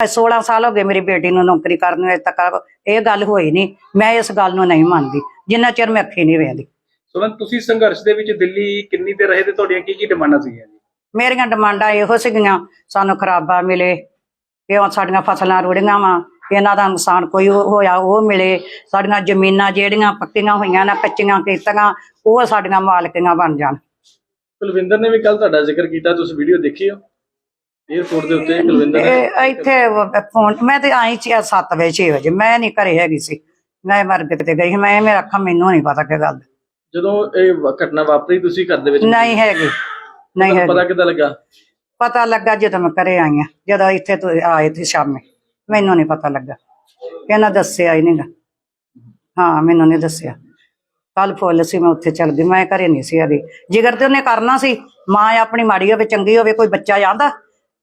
16 ਸਾਲ ਹੋ ਗਏ ਮੇਰੀ ਬੇਟੀ ਨੂੰ ਨੌਕਰੀ ਕਰਨ ਨੂੰ ਅਜੇ ਤੱਕ ਇਹ ਗੱਲ ਹੋਈ ਨਹੀਂ। ਮੈਂ ਇਸ ਗੱਲ ਨੂੰ ਨਹੀਂ ਮੰਨਦੀ ਜਿੰਨਾ ਚਿਰ ਮੈਂ ਅੱਖੀ ਨਹੀਂ ਵੇਖਦੀ। ਸੁਮਨ ਤੁਸੀਂ ਸੰਘਰਸ਼ ਦੇ ਵਿੱਚ ਦਿੱਲੀ ਕਿੰਨੀ ਦੇਰ ਰਹੇ ਤੇ ਤੁਹਾਡੀਆਂ ਕੀ ਕੀ ਡਿਮਾਂਡਾਂ ਸੀਗੀਆਂ ਜੀ? ਮੇਰੀਆਂ ਡਿਮਾਂਡਾਂ ਇਹੋ ਸੀਗੀਆਂ ਸਾਨੂੰ ਖਰਾਬਾ ਮਿਲੇ ਇਹ ਸਾਡੀਆਂ ਫਸਲਾਂ ਰੁੜੀਆਂ ਵਾ ਇਹਨਾਂ ਦਾ ਨੁਕਸਾਨ ਕੋਈ ਹੋਇਆ ਉਹ ਮਿਲੇ ਸਾਡੀਆਂ ਜ਼ਮੀਨਾਂ ਜਿਹੜੀਆਂ ਪੱਕੀਆਂ ਹੋਈਆਂ ਨਾ ਕੱਚੀਆਂ ਕੀਤੀਆਂ ਉਹ ਸਾਡੀਆਂ ਮਾਲਕੀਆਂ ਬਣ ਜਾਣ। ਕੁਲਵਿੰਦਰ ਨੇ ਵੀ ਕੱਲ ਤੁਹਾਡਾ ਜ਼ਿਕਰ ਕੀਤਾ ਤੁਸੀਂ ਵੀਡੀਓ ਦੇਖੀ ਹੋ 에어ਪੋਰਟ ਦੇ ਉੱਤੇ ਕੁਲਵਿੰਦਰ? ਨੇ ਇਹ ਇੱਥੇ ਉਹ ਫੋਨ ਮੈਂ ਤੇ ਆਈ ਸੀ 7 ਵਜੇ 6 ਵਜੇ। ਮੈਂ ਨਹੀਂ ਘਰੇ ਹੈਗੀ ਸੀ। ਮੈਂ ਮਰਗਤ ਤੇ ਗਈ ਸੀ। ਮੈਂ ਮੇਰਾ ਅੱਖਾਂ ਮੈਨੂੰ ਨਹੀਂ ਪਤਾ ਕੀ ਗੱਲ ਜਦੋਂ ਇਹ ਵ- ਘਟਨਾ ਵਾਪਰੀ ਤੁਸੀਂ ਘਰ ਦੇ ਵਿੱਚ ਨਹੀਂ ਹੈਗੀ। ਨਹੀਂ ਤੁਹਾਨੂੰ ਪਤਾ ਹੈਗੀ ਕਿੱਦਾਂ ਲੱਗਾ? ਪਤਾ ਲੱਗਾ ਜਦੋਂ ਮੈਂ ਘਰੇ ਆਈ ਆ ਜਦੋਂ ਇੱਥੇ ਤੋਂ ਆਏ ਸ਼ਾਮੇ। ਮੈਨੂੰ ਨਹੀਂ ਪਤਾ ਲੱਗਾ। ਇਹਨਾਂ ਦੱਸਿਆ ਹੀ ਨਹੀਂਗਾ। ਹਾਂ ਮੈਨੂੰ ਨਹੀਂ ਦੱਸਿਆ। ਕੱਲ ਫੁੱਲ ਸੀ ਮੈਂ ਉੱਥੇ ਚਲ ਗਈ ਮੈਂ ਘਰੇ ਨਹੀਂ ਸੀ ਹੈਗੀ। ਜਿਗਰ ਤੇ ਉਹਨੇ ਕਰਨਾ ਸੀ ਮਾਂ ਆਪਣੀ ਮਾੜੀ ਹੋਵੇ ਚੰਗੀ ਹੋਵੇ ਕੋਈ ਬੱਚਾ ਜਾਂਦਾ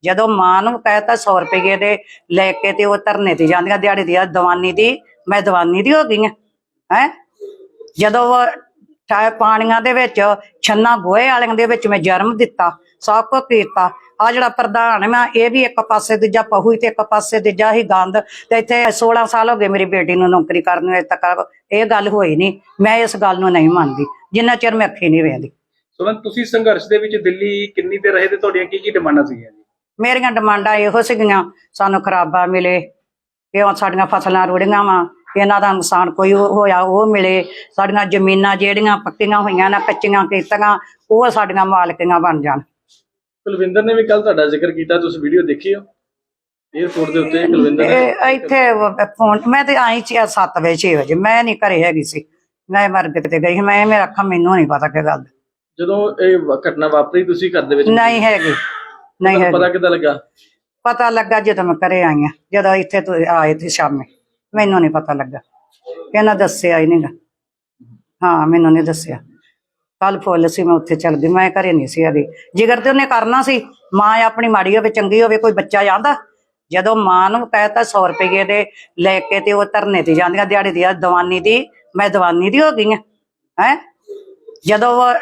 ਜਦੋਂ ਮਾਂ ਨੂੰ ਕਹਿਤਾ 100 ਰੁਪਏ ਦੇ ਲੈ ਕੇ ਤੇ ਉਹ ਧਰਨੇ ਤੇ ਜਾਂਦੀਆਂ, ਦਿਹਾੜੀ ਦੀ ਦਵਾਨੀ ਦੀ, ਮੈਂ ਦਵਾਨੀ ਦੀ ਹੋ ਗਈ ਹੈ? ਜਦੋਂ ਉਹ ਪਾਣੀਆਂ ਦੇ ਵਿੱਚ, ਛੰਨਾ ਗੋਹੇ ਵਾਲਿਆਂ ਦੇ ਵਿੱਚ ਮੈਂ ਜਨਮ ਦਿੱਤਾ, ਸਭ ਕੁਝ ਕੀਤਾ। ਆ ਜਿਹੜਾ ਪ੍ਰਧਾਨ ਮੈਂ ਇਹ ਵੀ ਇੱਕ ਪਾਸੇ ਦੂਜਾ ਪਹੂ ਹੀ ਤੇ ਇੱਕ ਪਾਸੇ ਦੂਜਾ ਹੀ ਗੰਦ। ਤੇ ਇੱਥੇ 16 ਸਾਲ ਹੋ ਗਏ ਮੇਰੀ ਬੇਟੀ ਨੂੰ ਨੌਕਰੀ ਕਰਨ ਨੂੰ, ਅਜੇ ਤੱਕ ਇਹ ਗੱਲ ਹੋਈ ਨਹੀਂ। ਮੈਂ ਇਸ ਗੱਲ ਨੂੰ ਨਹੀਂ ਮੰਨਦੀ, ਜਿੰਨਾ ਚਿਰ ਮੈਂ ਅੱਖੀ ਨਹੀਂ ਵੇਖਦੀ। ਸੁਮਨ, ਤੁਸੀਂ ਸੰਘਰਸ਼ ਦੇ ਵਿੱਚ ਦਿੱਲੀ ਕਿੰਨੀ ਦੇਰ ਰਹੇ ਤੇ ਤੁਹਾਡੀਆਂ ਕੀ ਕੀ ਡਿਮਾਂਡਾਂ ਸੀਗੀਆਂ ਮੇਰੀਆਂ ਡਿਮਾਂਡਾਂ ਇਹੋ ਸੀਗੀਆਂ ਸਾਨੂੰ ਖਰਾਬਾ ਮਿਲੇ ਇਹ ਸਾਡੀਆਂ ਫਸਲਾਂ ਰੁੜੀਆਂ ਵਾ ਇਹਨਾਂ ਦਾ ਨੁਕਸਾਨ ਕੋਈ ਹੋਇਆ ਉਹ ਮਿਲੇ ਸਾਡੀਆਂ ਜ਼ਮੀਨਾਂ ਜਿਹੜੀਆਂ ਪੱਕੀਆਂ ਹੋਈਆਂ ਨਾ ਕੱਚੀਆਂ ਕੀਤੀਆਂ ਉਹ ਸਾਡੀਆਂ ਮਾਲਕੀਆਂ ਬਣ ਜਾਣ। ਕੁਲਵਿੰਦਰ ਨੇ ਵੀ ਕੱਲ ਤੁਹਾਡਾ ਜ਼ਿਕਰ ਕੀਤਾ ਤੁਸੀਂ ਵੀਡੀਓ ਦੇਖੀ ਹੋ 에어ਪੋਰਟ ਦੇ ਉੱਤੇ ਕੁਲਵਿੰਦਰ ਨੇ? ਇਹ ਇੱਥੇ ਫੋਨ ਮੈਂ ਤੇ ਆਈ ਸੀ 7 ਵਜੇ 6 ਵਜੇ ਮੈਂ ਨਹੀਂ ਘਰੇ ਹੈਗੀ ਸੀ। ਮੈਂ ਮਰਗਤ ਤੇ ਗਈ। ਮੈਂ ਮੇਰਾ ਅੱਖਾਂ ਮੈਨੂੰ ਨਹੀਂ ਪਤਾ ਕੀ ਗੱਲ। ਜਦੋਂ ਇਹ ਘਟਨਾ ਵਾਪਰੀ ਤੁਸੀਂ ਘਰ ਦੇ ਵਿੱਚ ਨਹੀਂ ਹੈਗੀ। ਨਹੀਂ ਤੁਹਾਨੂੰ ਪਤਾ ਕਿੱਦਾਂ ਲੱਗਾ? ਪਤਾ ਲੱਗਾ ਜਦੋਂ ਮੈਂ ਘਰੇ ਆਈ ਆ ਜਦੋਂ ਇੱਥੇ ਤੋਂ ਆਏ ਸੀ ਸ਼ਾਮੇ। ਮੈਨੂੰ ਨਹੀਂ ਪਤਾ ਲੱਗਾ। ਇਹਨਾਂ ਦੱਸਿਆ ਹੀ ਨਹੀਂਗਾ। ਹਾਂ ਮੈਨੂੰ ਨਹੀਂ ਦੱਸਿਆ। ਕੱਲ ਫੁੱਲ ਸੀ ਮੈਂ ਉੱਥੇ ਚਲ ਗਈ ਮੈਂ ਘਰੇ ਨਹੀਂ ਸੀ ਹੈਗੀ। ਜਿਗਰ ਤੇ ਉਹਨੇ ਕਰਨਾ ਸੀ ਮਾਂ ਆਪਣੀ ਮਾੜੀ ਹੋਵੇ ਚੰਗੀ ਹੋਵੇ ਕੋਈ ਬੱਚਾ ਜਾਂਦਾ। ਜਦੋਂ ਮਾਂ ਨੂੰ ਕਹਿਤਾ 100 ਰੁਪਏ ਦੇ ਲੈ ਕੇ ਤੇ ਉਹ ਧਰਨੇ ਤੇ ਜਾਂਦੀਆਂ ਦਿਹਾੜੀ ਦੀ ਦਵਾਨੀ ਦੀ ਮੈਂ ਦਵਾਨੀ ਦੀ ਹੋ ਗਈ ਆ ਹੈ? ਜਦੋਂ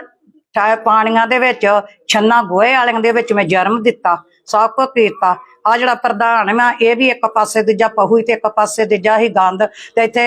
ਉਹ ਪਾਣੀਆਂ ਦੇ ਵਿੱਚ, ਛੰਨਾ ਗੋਹੇ ਵਾਲਿਆਂ ਦੇ ਵਿੱਚ ਮੈਂ ਜਨਮ ਦਿੱਤਾ, ਸਭ ਕੁਝ ਕੀਤਾ ਆ ਜਿਹੜਾ ਪ੍ਰਧਾਨ ਮੈਂ, ਇਹ ਵੀ ਇੱਕ ਪਾਸੇ ਦੂਜਾ ਪਹੂ ਤੇ ਇੱਕ ਪਾਸੇ ਦੂਜਾ ਹੀ ਗੰਦ ਤੇ ਇੱਥੇ